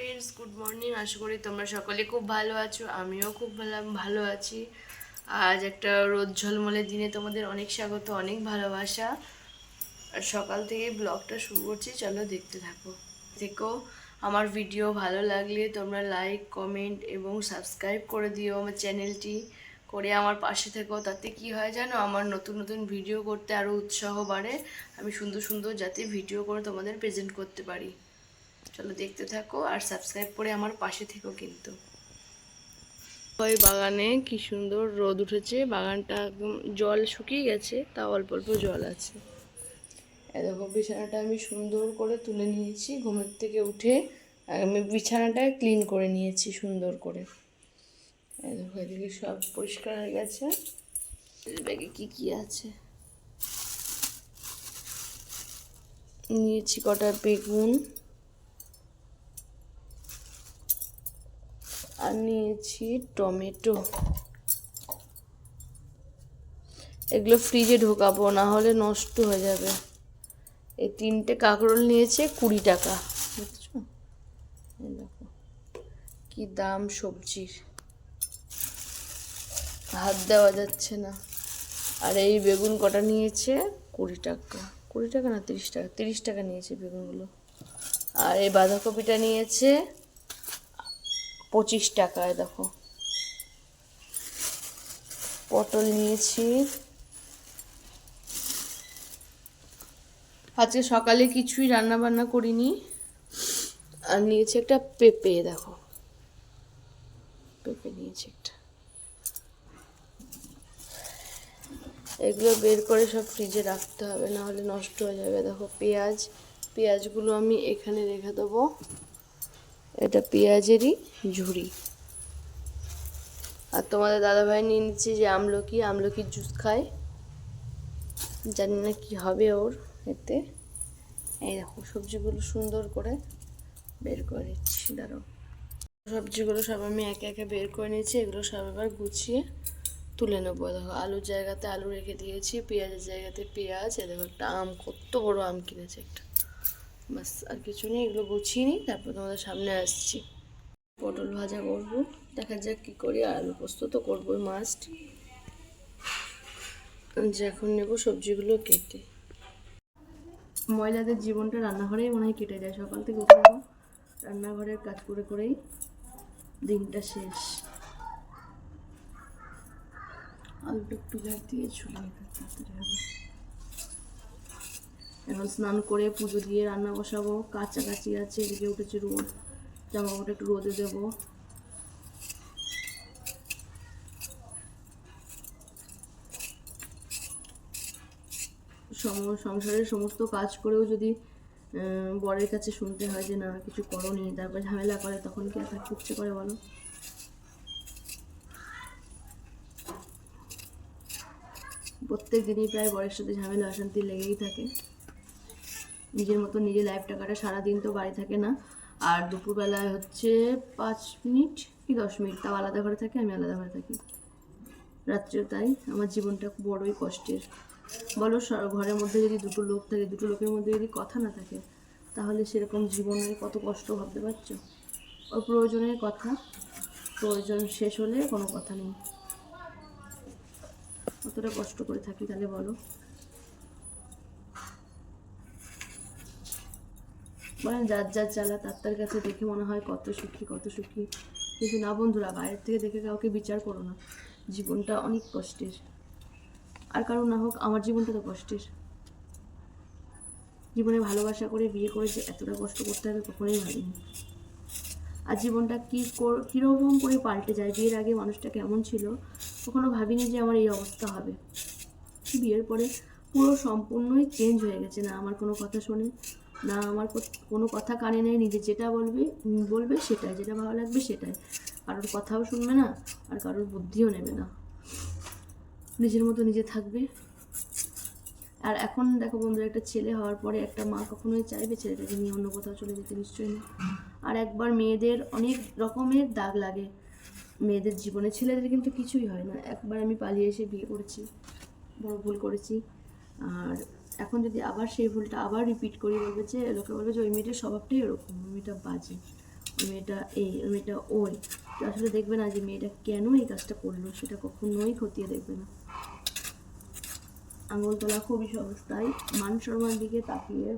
Friends good morning আশা করি তোমরা সকলে খুব ভালো আছো, আমিও খুব ভালো ভালো আছি। আজ একটা রোদ ঝলমলে দিনে তোমাদের অনেক স্বাগত, অনেক ভালোবাসা। আর সকাল থেকে ব্লগটা শুরু করছি, চলো দেখতে থাকো। দেখো, আমার ভিডিও ভালো লাগলে তোমরা লাইক কমেন্ট এবং সাবস্ক্রাইব করে দিও আমার চ্যানেলটি করে আমার পাশে থেকো, তাতে কি হয় জানো, আমার নতুন নতুন ভিডিও করতে আরও উৎসাহ বাড়ে। আমি সুন্দর সুন্দর যাতে ভিডিও করে তোমাদের প্রেজেন্ট করতে পারি। চলো দেখতে থাকো আর সাবস্ক্রাইব করে আমার পাশে থেকো কিন্তু। ওই বাগানে কি সুন্দর রোদ উঠেছে, বাগানটা একদম জল শুকিয়ে গেছে তা অল্প অল্প জল আছে। দেখো, বিছানাটা আমি সুন্দর করে তুলে নিয়েছি, ঘুমের থেকে উঠে আমি বিছানাটা ক্লিন করে নিয়েছি সুন্দর করে। দেখো, এদিকে সব পরিষ্কার হয়ে গেছে। ব্যাগে কি কি আছে? নিয়েছি কটা বেগুন। আর নিয়েছি টমেটো। এগুলো ফ্রিজে ঢোকাবো না হলে নষ্ট হয়ে যাবে। এই তিনটে কাঁকরোল নিয়েছে কুড়ি টাকা, বুঝছ? দেখো, কি দাম সবজির। হাত দেওয়া যাচ্ছে না। আর এই বেগুন কটা নিয়েছে কুড়ি টাকা। কুড়ি টাকা না, তিরিশ টাকা? তিরিশ টাকা নিয়েছে বেগুনগুলো। আর এই বাঁধাকপিটা নিয়েছে পঁচিশ টাকায়, দেখো। পটল নিয়েছি। আজকে সকালে কিছুই রান্না বান্না করিনি। আর নিয়েছি একটা পেঁপে, দেখো। পেঁপে নিয়েছি একটা। এগুলো বের করে সব ফ্রিজে রাখতে হবে না হলে নষ্ট হয়ে যাবে। দেখো, পেঁয়াজ, পেঁয়াজগুলো আমি এখানে রেখে দেবো। এটা পেঁয়াজেরই ঝুড়ি আর তোমাদের দাদাভাই নিয়ে নিচ্ছে যে আমলকি, আমলকির জুস খায়। জানি না কী হবে ওর এতে। এই দেখো, সবজিগুলো সুন্দর করে বের করে নিচ্ছি দাঁড়ো সবজিগুলো সব আমি একে একে বের করে নিয়েছি, এগুলো সব এবার গুছিয়ে তুলে নেব। দেখো, আলুর জায়গাতে আলু রেখে দিয়েছি, পেঁয়াজের জায়গাতে পেঁয়াজ, এ দেখো একটা আম, কত বড় আম কিনেছে একটা। বাস, আর কিছু নেই, এগুলো গুছিয়ে নিই, তারপর তোমাদের সামনে আসছি। পটল ভাজা করব, দেখা যাক কী করি, আর আলু পোস্ত তো করবোই মাস্ট যে এখন নেব সবজিগুলো কেটে। মহিলাদের জীবনটা রান্নাঘরেই মনে হয় কেটে যায়, সকাল থেকে উঠে রান্নাঘরের কাজ করে করেই দিনটা শেষ। আলুটা একটু গাছ দিয়ে ছুলে তাড়াতাড়ি হবে এখন স্নান করে পুজো দিয়ে রান্না বসাবো। কাছাকাছি আছে, এদিকে উঠেছে রোদ। জামা কাপড়টা একটু রোদে দেবো। সংসারের সমস্ত কাজ করেও যদি বরের কাছে শুনতে হয় যে, না, কিছু করনি, তারপর ঝামেলা করে তখন কি আর থাকতে ইচ্ছে করে বলো? প্রত্যেক দিনই প্রায় বরের সাথে ঝামেলা, অশান্তি লেগেই থাকে। নিজের মতো নিজে লাইফটা কাটা সারাদিন তো বাড়ি থাকে না। আর দুপুরবেলায় হচ্ছে পাঁচ মিনিট কি দশ মিনিট, তাও আলাদা ঘরে থাকে, আমি আলাদা ঘরে থাকি। রাত্রেও তাই, আমার জীবনটা বড়ই কষ্টের। বলো ঘরের মধ্যে যদি দুটো লোক থাকে, দুটো লোকের মধ্যে যদি কথা না থাকে, তাহলে সেরকম জীবনের কত কষ্ট ভাবতে পারছ? ওর প্রয়োজনের কথা, প্রয়োজন শেষ হলে কোনো কথা নেই। কতটা কষ্ট করে থাকি তাহলে বলো। মানে যার যার জ্বালা তার তার কাছে দেখে মনে হয় কত সুখী কত সুখী। কিন্তু না বন্ধুরা, বাইরের থেকে দেখে কাউকে বিচার করো না। জীবনটা অনেক কষ্টের। আর কারণ না হোক, আমার জীবনটা তো কষ্টের। জীবনে ভালোবাসা করে বিয়ে করে যে এতটা কষ্ট করতে হবে কখনোই ভাবিনি। আর জীবনটা কী কর- কীরকম করে পাল্টে যায়, বিয়ের আগে মানুষটা কেমন ছিল, কখনো ভাবিনি যে আমার এই অবস্থা হবে। বিয়ের পরে পুরো সম্পূর্ণই চেঞ্জ হয়ে গেছে না, আমার কোনো কথা শোনে না, আমার কোনো কথা কানে নেই, নিজে যেটা বলবে বলবে সেটাই, যেটা ভালো লাগবে সেটাই। কারোর কথাও শুনবে না, আর কারোর বুদ্ধিও নেবে না। নিজের মতো নিজে থাকবে। আর এখন দেখো বন্ধুরা, একটা ছেলে হওয়ার পরে একটা মা কখনোই চাইবে ছেলেটাকে নিয়ে অন্য কোথাও চলে যেতে, নিশ্চয়ই না। আর একবার মেয়েদের অনেক রকমের দাগ লাগে। মেয়েদের জীবনে ছেলেদের কিন্তু কিছুই হয় না। একবার আমি পালিয়ে এসে বিয়ে করেছি, বড় ভুল করেছি। আর এখন যদি আবার সেই ভুলটা আবার রিপিট করি, বলবে যে, লোকে বলবে যে, ওই মেয়েটার স্বভাবটাই ওরকম, ওই মেয়েটা বাজে, ওই মেয়েটা এই, ওই মেয়েটা ওই। তো আসলে দেখবে না যে, মেয়েটা কেন এই কাজটা করল, সেটা কখনোই খতিয়ে দেখবে না। আঙুল তোলা খুবই তাই মান সম্মান দিকে তাকিয়ে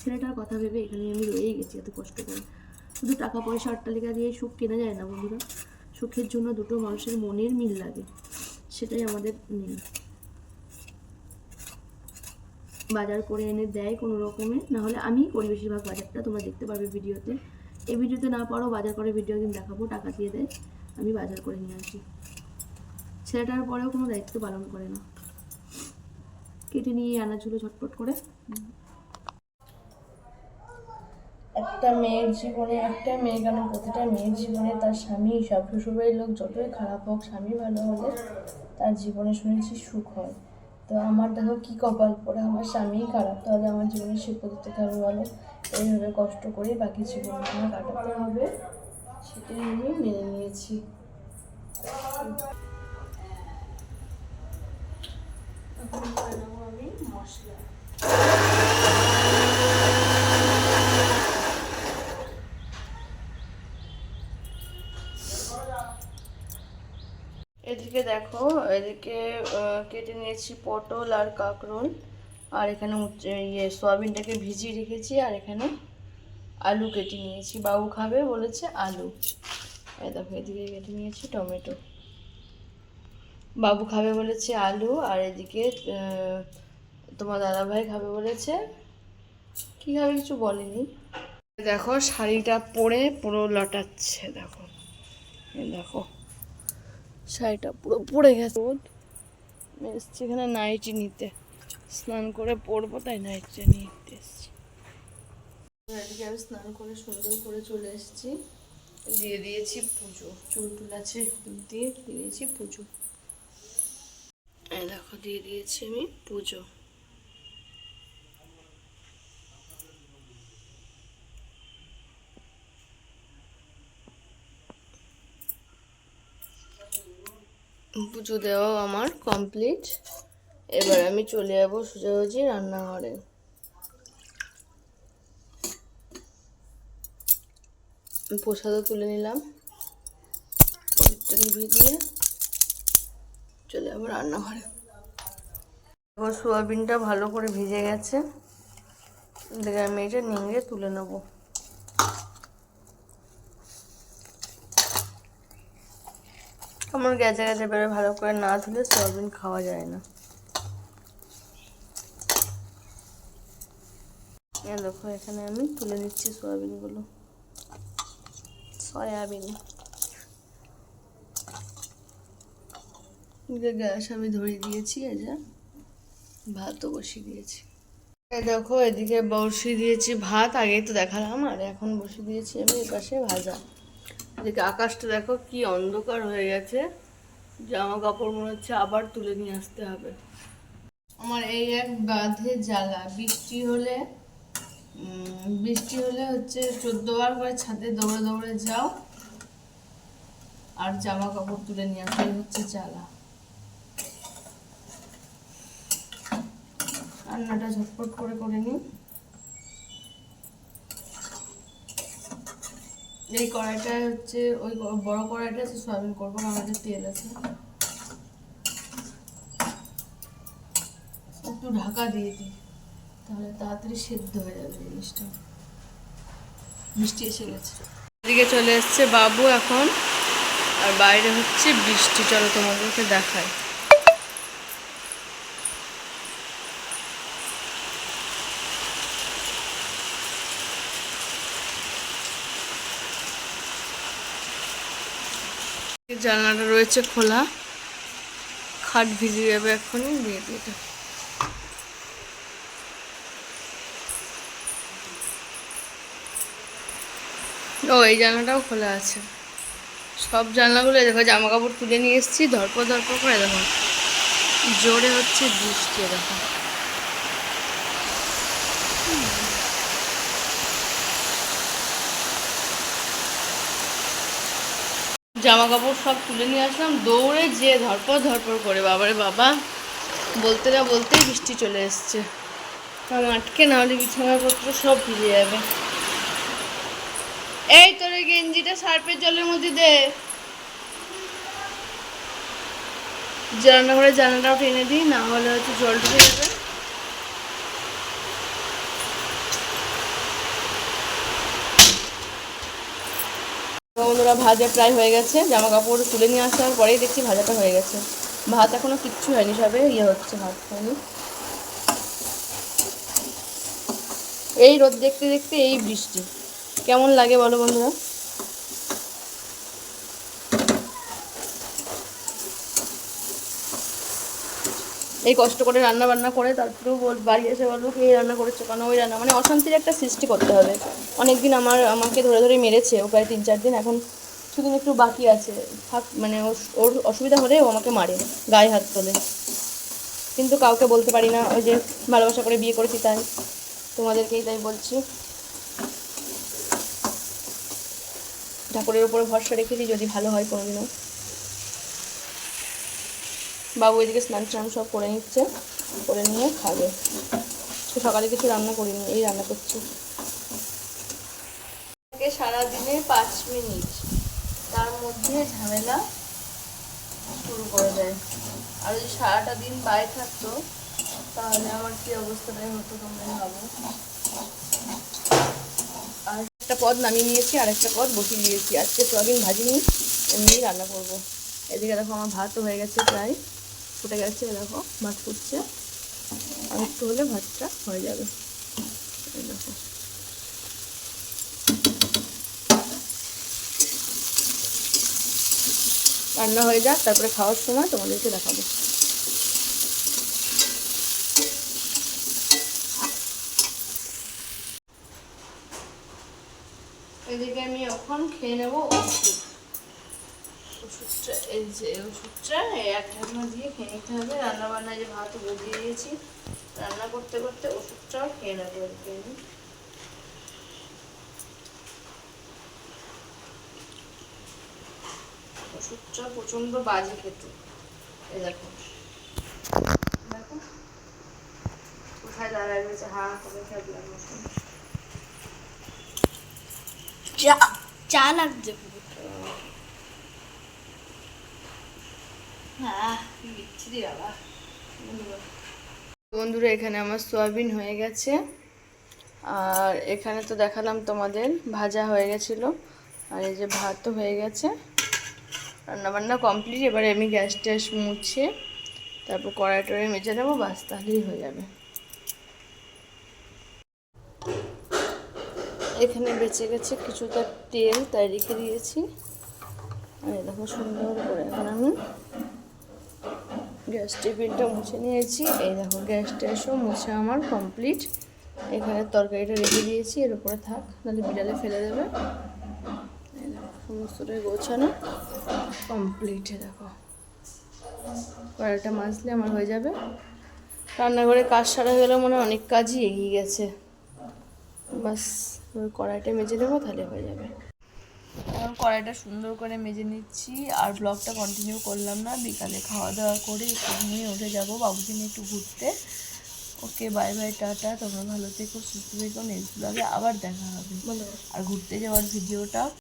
ছেলেটার কথা ভেবে এখানে আমি রয়েই গেছি, এত কষ্ট করে। শুধু টাকা পয়সা অট্টালিকা দিয়ে সুখ কেনা যায় না, বন্ধুরা। সুখের জন্য দুটো মানুষের মনের মিল লাগে, সেটাই আমাদের নেই বাজার করে এনে দেয় কোনো রকমে না হলে আমি করি বেশিরভাগ বাজারটা তোমরা দেখতে পারবে ভিডিওতে। এই ভিডিওতে না পারো বাজার করে ভিডিও দিন দেখাবো, টাকা দিয়ে দেয়, আমি বাজার করে নিয়ে আসি। ছেলেটার পরেও কোনো দায়িত্ব পালন করে না। কেটে নিয়ে আনাজগুলো ঝটপট করে। একটা মেয়ের জীবনে, একটা মেয়ে কেন, প্রতিটা মেয়ের জীবনে তার স্বামী, সব শ্বশুরবাড়ির লোক যতই খারাপ হোক, স্বামী ভালো হলে তার জীবনে শুনেছি সুখ হয়। তো আমার দেখো কি কপাল পরে আমার স্বামীই খারাপ, তাহলে আমার জীবনে সে পদ্ধতি হবে বলো? এইভাবে কষ্ট করে বাকি জীবন আমার কাটাতে হবে, সেটাই আমি মেনে নিয়েছি। আমি মশলা। এদিকে দেখো, এদিকে কেটে নিয়েছি পটল আর কাঁকরোল। আর এখানে ইয়ে সয়াবিনটাকে ভিজিয়ে রেখেছি, আর এখানে আলু কেটে নিয়েছি। বাবু খাবে বলেছে আলু। দেখো, এদিকে কেটে নিয়েছি টমেটো। বাবু খাবে বলেছে আলু, আর এদিকে তোমার দাদাভাই খাবে বলেছে, কি খাবে কিছু বলেনি। দেখো, শাড়িটা পরে পুরো লটাচ্ছে, দেখো। দেখো। শাড়িটা পুরো পড়ে গেছে। এসছি এখানে নাইটি নিতে। স্নান করে পরবো তাই নাইটিটা নিতে এসছি। এদিকে আমি স্নান করে সুন্দর করে চলে এসেছি। দিয়ে দিয়েছি পুজো। চুল টুল আছে দিয়ে দিয়ে দিয়েছি পুজো। দেখো, দিয়ে দিয়েছি আমি পুজো। পুজো দেওয়াও আমার কমপ্লিট এবার আমি চলে যাব সোজাসুজি রান্নাঘরে। প্রসাদও তুলে নিলাম। দিয়ে চলে যাব রান্নাঘরে। সোয়াবিনটা ভালো করে ভিজে গেছে। দেখে আমি এটা নিংড়ে তুলে নেব। আমার গেছে গেছে বেরো ভালো করে না ধুলে সয়াবিন খাওয়া যায় না। দেখো, এখানে আমি তুলে নিচ্ছি সয়াবিনগুলো। সয়াবিন। গ্যাস আমি ধরিয়ে দিয়েছি, এই যে ভাতও বসিয়ে দিয়েছি। দেখো, এদিকে বসিয়ে দিয়েছি ভাত, আগেই তো দেখালাম, আর এখন বসিয়ে দিয়েছি আমি এপাশে ভাজা। এদিকে আকাশটা দেখো কি অন্ধকার হয়ে গেছে। জামা কাপড় মনে হচ্ছে আবার তুলে নিয়ে আসতে হবে। আমার এই এক বাঁধে জ্বালা। বৃষ্টি হলে বৃষ্টি হলে হচ্ছে চোদ্দ বার করে ছাদে দৌড়ে দৌড়ে যাও। আর জামা কাপড় তুলে নিয়ে আসতে হচ্ছে জ্বালা। রান্নাটা ঝটপট করে করে নিই। এই কড়াইটা হচ্ছে, ওই বড় কড়াইটা হচ্ছে সয়াবিন করব আমাদের তেল আছে। একটু ঢাকা দিয়ে দিই, তাহলে তাড়াতাড়ি সেদ্ধ হয়ে যাবে জিনিসটা। বৃষ্টি এসে গেছে। এদিকে চলে এসছে বাবু এখন, আর বাইরে হচ্ছে বৃষ্টি। চলো তোমাদেরকে দেখায় জানলাটা রয়েছে খোলা। খাট ভিজে যাবে এখনই দিয়ে দাও। ও, এই জানলাটাও খোলা আছে। সব জানলাগুলো দেখো, জামা কাপড় তুলে নিয়ে এসেছি। ধরপ ধরপ করে দেখো। জোরে হচ্ছে বৃষ্টি দেখো। জামা কাপড় সব তুলে নিয়ে আসলাম, দৌড়ে যেয়ে ধরপর ধরপর করে বাবারে বাবা, বলতে না বলতেই বৃষ্টি চলে এসছে। কারণ আটকে না হলে বিছানাপত্র সব ভিজে যাবে। এই তোর গেঞ্জিটা সার্পের জলের মধ্যে দে। রান্নাঘরে জানালাটাও টেনে দিই, না হলে হয়তো জল ঢুকে যাবে। বন্ধুরা, ভাজা প্রায় হয়ে গেছে। জামা কাপড় তুলে নিয়ে আসার পরেই দেখছি ভাজাটা হয়ে গেছে। ভাত এখনও কিচ্ছু হয়নি, সবে ইয়ে হচ্ছে ভাত হয়নি এই রোদ দেখতে দেখতে এই বৃষ্টি। কেমন লাগে বলো বন্ধুরা? এই কষ্ট করে রান্না বান্না করে তারপরেও বল, বাড়ি এসে বলব কি এই রান্না করেছ কেন? ওই রান্না। মানে অশান্তির একটা সৃষ্টি করতে হবে। অনেক দিন আমার, আমাকে ধরে ধরে মেরেছে, ও প্রায় তিন চার দিন, এখন শুধু একটু বাকি আছে। থাক মানে ওর- অসুবিধা হলে ও আমাকে মারে, গায়ে হাত তোলে। কিন্তু কাউকে বলতে পারি না, ওই যে ভালোবাসা করে বিয়ে করেছি তাই। তোমাদেরকেই তাই বলছি। ঠাকুরের উপরে ভরসা রেখেছি যদি ভালো হয় কোনোদিনও। বাবু এদিকে স্নান টান সব করে নিচ্ছে, করে নিয়ে খাবে। তো সকালে কিছু রান্না করিনি, এই রান্না করছি। সারাদিনে পাঁচ মিনিট। তার মধ্যে ঝামেলা শুরু করে দেয়। আর যদি সারাটা দিন বাইরে থাকতো, তাহলে আমার কি অবস্থাটাই হতো তোমরা ভাবো। আর একটা পদ নামিয়ে নিয়েছি, আর একটা পদ বসিয়ে দিয়েছি। আজকে সোয়াবিন ভাজিনি এমনি রান্না করব। এদিকে দেখো আমার ভাতও হয়ে গেছে প্রায়। ফুটে গেছে দেখো, ভাত ফুটছে। আর একটু হলে ভাতটা হয়ে যাবে। দেখো। রান্না হয়ে যাক, তারপরে খাওয়ার সময় তোমাদেরকে দেখাবো। এদিকে আমি এখন খেয়ে নেব ওষুধ। ওষুধটা, এই যে ওষুধটা এক ঢাকনা দিয়ে খেয়ে নিতে হবে। রান্নাবান্না যে ভাত বসিয়ে দিয়েছি, রান্না করতে করতে ওষুধটাও খেয়ে নেব আমি। ওষুধটা প্রচণ্ড বাজে খেতে। এই দেখো। দেখো। কোথায় দাঁড়ায় রয়েছে? হা করে খেলাম ওষুধ চা লাগছে হ্যাঁ বিচ্ছিরি বাবা বন্ধুরা। এখানে আমার সয়াবিন হয়ে গেছে। আর এখানে তো দেখালাম তোমাদের, ভাজা হয়ে গেছিল। আর এই যে ভাতও হয়ে গেছে। রান্নাবান্না কমপ্লিট এবারে আমি গ্যাস ট্যাস মুছে তারপর কড়াই টড়াই মেজে নেব, বাস তাহলেই হয়ে যাবে। এখানে বেঁচে গেছে কিছুটা তেল, তাই রেখে দিয়েছি। আর দেখো সুন্দর করে এখন আমি গ্যাস টেবিলটা মুছে নিয়েছি। এই দেখো গ্যাস ট্যাসও মুছে আমার কমপ্লিট এখানে তরকারিটা রেখে দিয়েছি, এর উপরে থাক, নাহলে বিড়ালে ফেলে দেবে। সমস্তটাই গোছানো কমপ্লিট দেখো। কড়াইটা মাজলে আমার হয়ে যাবে। রান্নাঘরে কাজ সারা হয়ে গেলে মনে হয় অনেক কাজই এগিয়ে গেছে। বাস কড়াইটা মেজে নেব তাহলে হয়ে যাবে। কড়াইটা সুন্দর করে মেজে নিচ্ছি আর ব্লগটা কন্টিনিউ করলাম না। বিকালে খাওয়া দাওয়া করে একটু ঘুমিয়ে উঠে যাব। বাবুকে নিয়ে একটু ঘুরতে। Okay bye bye tata. তোমরা ভালো থেকো সুস্থ থেকো। নেক্সট ব্লগে আবার দেখা হবে। আর ঘুরতে যাওয়ার ভিডিওটা